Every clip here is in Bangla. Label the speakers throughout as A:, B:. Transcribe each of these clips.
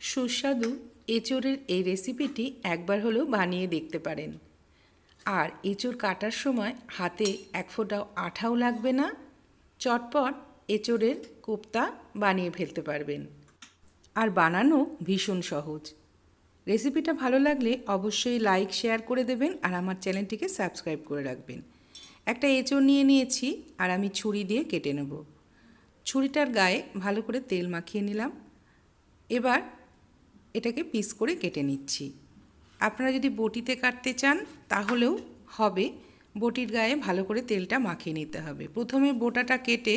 A: সুস্বাদু এঁচোড়ের এই রেসিপিটি একবার হলেও বানিয়ে দেখতে পারেন। আর এঁচোড় কাটার সময় হাতে এক ফোঁটাও আঠাও লাগবে না। চটপট এঁচোড়ের কোপ্তা বানিয়ে ফেলতে পারবেন। আর বানানো ভীষণ সহজ। রেসিপিটা ভালো লাগলে অবশ্যই লাইক শেয়ার করে দেবেন আর আমার চ্যানেলটিকে সাবস্ক্রাইব করে রাখবেন। একটা এঁচোড় নিয়ে নিয়েছি আর আমি ছুরি দিয়ে কেটে নেব। ছুরিটার গায়ে ভালো করে তেল মাখিয়ে নিলাম। এবার এটাকে পিস করে কেটে নিচ্ছি। আপনারা যদি বটিতে কাটতে চান, তাহলেও হবে। বটির গায়ে ভালো করে তেলটা মাখিয়ে নিতে হবে। প্রথমে বোটাটা কেটে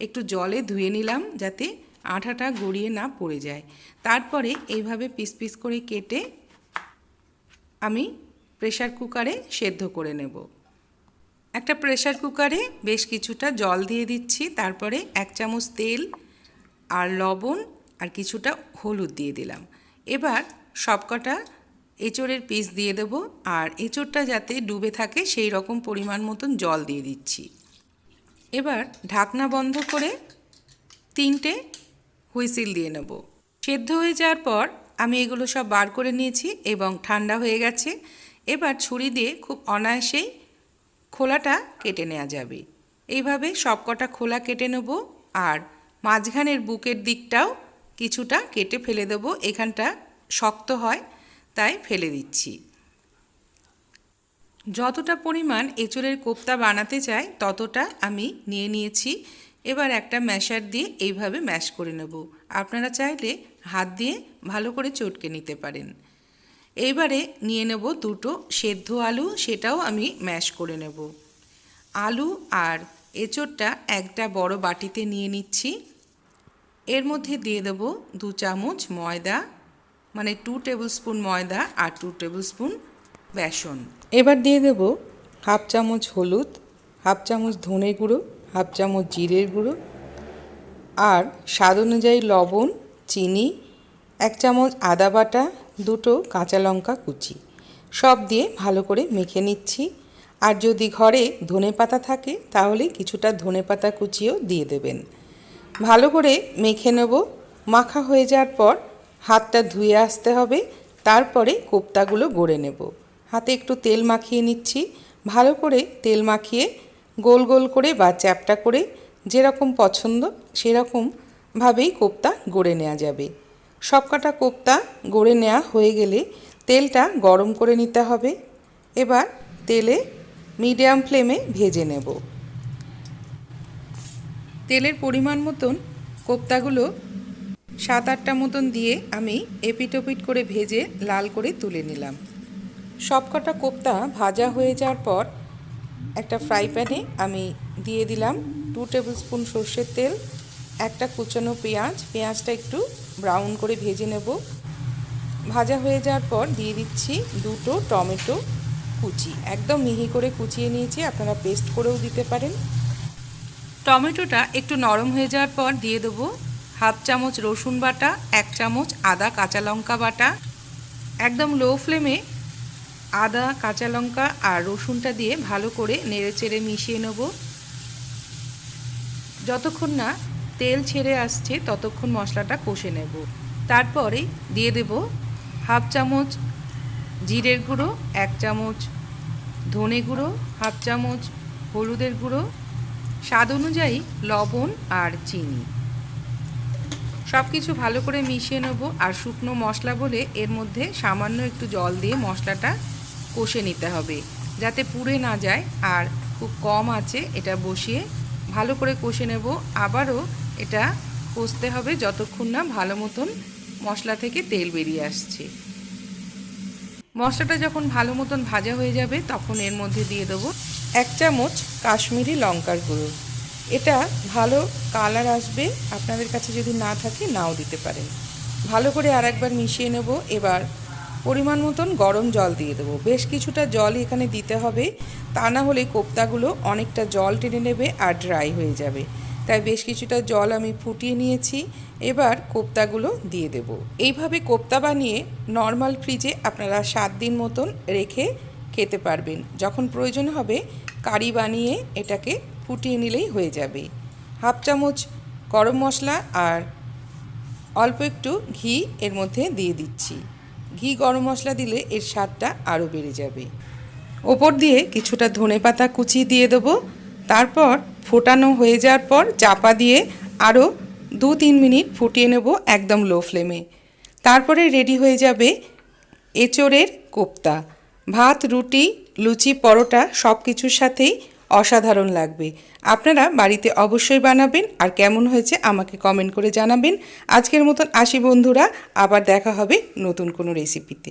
A: একটু জলে ধুয়ে নিলাম যাতে আঠাটা গড়িয়ে না পড়ে যায়। তারপরে এইভাবে পিস পিস করে কেটে আমি প্রেশার কুকারে সেদ্ধ করে নেব। একটা প্রেশার কুকারে বেশ কিছুটা জল দিয়ে দিচ্ছি। তারপরে এক চামচ তেল আর লবণ আর কিছুটা হলুদ দিয়ে দিলাম। এবার সবকটা এঁচোড়ের পিস দিয়ে দেবো, আর এঁচোড়টা যাতে ডুবে থাকে সেই রকম পরিমাণ মতন জল দিয়ে দিচ্ছি। এবার ঢাকনা বন্ধ করে তিনটে হুইসিল দিয়ে নেব। সেদ্ধ হয়ে যাওয়ার পর আমি এগুলো সব বার করে নিয়েছি এবং ঠান্ডা হয়ে গেছে। এবার ছুরি দিয়ে খুব অনায়াসেই খোলাটা কেটে নেওয়া যাবে। এইভাবে সবকটা খোলা কেটে নেব, আর মাঝখানের বুকের দিকটাও কিছুটা কেটে ফেলে দেবো। এখানটা শক্ত হয়, তাই ফেলে দিচ্ছি। যতটা পরিমাণ এঁচড়ের কোপ্তা বানাতে চাই, ততটা আমি নিয়ে নিয়েছি। এবার একটা ম্যাশার দিয়ে এইভাবে ম্যাশ করে নেব। আপনারা চাইলে হাত দিয়ে ভালো করে চটকে নিতে পারেন। এইবারে নিয়ে নেব দুটো সেদ্ধ আলু, সেটাও আমি ম্যাশ করে নেব। আলু আর এঁচড়টা একটা বড় বাটিতে নিয়ে নিচ্ছি। এর মধ্যে দিয়ে দেব দু চামচ ময়দা মানে টু টেবিল স্পুন ময়দা আর টু টেবিল স্পুন বেসন। এবার দিয়ে দেব হাফ চামচ হলুদ হাফ চামচ ধনে গুঁড়ো হাফ চামচ জিরের গুঁড়ো আর স্বাদ অনুযায়ী লবণ, চিনি, এক চামচ আদা বাটা, দুটো কাঁচা লঙ্কা কুচি। সব দিয়ে ভালো করে মেখে নিচ্ছি। আর যদি ঘরে ধনে পাতা থাকে তাহলে কিছুটা ধনে পাতা কুচিও দিয়ে দেবেন। ভালো করে মেখে নেব। মাখা হয়ে যাওয়ার পর হাতটা ধুয়ে আসতে হবে। তারপরে কোপ্তাগুলো গড়ে নেব। হাতে একটু তেল মাখিয়ে নিচ্ছি। ভালো করে তেল মাখিয়ে গোল গোল করে বা চ্যাপটা করে যেরকম পছন্দ সেরকমভাবেই কোপ্তা গড়ে নেওয়া যাবে। সবকটা কোপ্তা গড়ে নেওয়া হয়ে গেলে তেলটা গরম করে নিতে হবে। এবার তেলে মিডিয়াম ফ্লেমে ভেজে নেব। তেলের পরিমাণ মতন কোপ্তাগুলো সাত আটটা মতন দিয়ে আমি এপিটোপিট করে ভেজে লাল করে তুলে নিলাম। সবকটা কোপ্তা ভাজা হয়ে যাওয়ার পর একটা ফ্রাই প্যানে আমি দিয়ে দিলাম টু টেবিল স্পুন সর্ষের তেল, একটা কুচানো পেঁয়াজ, পেঁয়াজটা একটু ব্রাউন করে ভেজে নেব। ভাজা হয়ে যাওয়ার পর দিয়ে দিচ্ছি দুটো টমেটো কুচি। একদম মিহি করে কুচিয়ে নিয়েছি, আপনারা পেস্ট করেও দিতে পারেন। টমেটোটা একটু নরম হয়ে যাওয়ার পর দিয়ে দেবো হাফ চামচ রসুন বাটা, এক চামচ আদা কাঁচা লঙ্কা বাটা। একদম লো ফ্লেমে আদা, কাঁচা লঙ্কা আর রসুনটা দিয়ে ভালো করে নেড়ে চেড়ে মিশিয়ে নেব। যতক্ষণ না তেল ছেড়ে আসছে, ততক্ষণ মশলাটা কষে নেব। তারপরে দিয়ে দেব হাফ চামচ জিরের গুঁড়ো, এক চামচ ধনে গুঁড়ো, হাফ চামচ হলুদের গুঁড়ো স্বাদ অনুযায়ী লবণ আর চিনি। সব কিছু ভালো করে মিশিয়ে নেব আর শুকনো মশলা বলে এর মধ্যে সামান্য একটু জল দিয়ে মশলাটা কষে নিতে হবে, যাতে পুড়ে না যায়। আর খুব কম আছে এটা বসিয়ে ভালো করে কষে নেব। আবারও এটা কষতে হবে যতক্ষণ না ভালো মতন মশলা থেকে তেল বেরিয়ে আসছে। মশলাটা যখন ভালো মতন ভাজা হয়ে যাবে, তখন এর মধ্যে দিয়ে দেবো এক চামচ কাশ্মীরি লঙ্কার গুঁড়ো। এটা ভালো কালার আসবে, আপনাদের কাছে যদি না থাকে নাও দিতে পারেন। ভালো করে আর একবার মিশিয়ে নেব। এবার পরিমাণ মতন গরম জল দিয়ে দেবো। বেশ কিছুটা জল এখানে দিতে হবে, তা না হলে কোপ্তাগুলো অনেকটা জল টেনে নেবে আর ড্রাই হয়ে যাবে। তাই বেশ কিছুটা জল আমি ফুটিয়ে নিয়েছি। এবার কোপ্তাগুলো দিয়ে দেব। এইভাবে কোপ্তা বানিয়ে নর্মাল ফ্রিজে আপনারা সাত দিন মতন রেখে খেতে পারবেন। যখন প্রয়োজন হবে, কারি বানিয়ে এটাকে ফুটিয়ে নিলেই হয়ে যাবে। হাফ চামচ গরম মশলা আর অল্প একটু ঘি এর মধ্যে দিয়ে দিচ্ছি। ঘি গরম মশলা দিলে এর স্বাদটা আরও বেড়ে যাবে। ওপর দিয়ে কিছুটা ধনে পাতা কুচিয়ে দিয়ে দেবো। তারপর ফোটানো হয়ে যাওয়ার পর চাপা দিয়ে আরও দু তিন মিনিট ফুটিয়ে নেব একদম লো ফ্লেমে তারপরে রেডি হয়ে যাবে এঁচোড়ের কোপ্তা। ভাত, রুটি, লুচি, পরোটা সব কিছুর সাথেই অসাধারণ লাগবে। আপনারা বাড়িতে অবশ্যই বানাবেন আর কেমন হয়েছে আমাকে কমেন্ট করে জানাবেন। আজকের মতন আসি বন্ধুরা, আবার দেখা হবে নতুন কোনো রেসিপিতে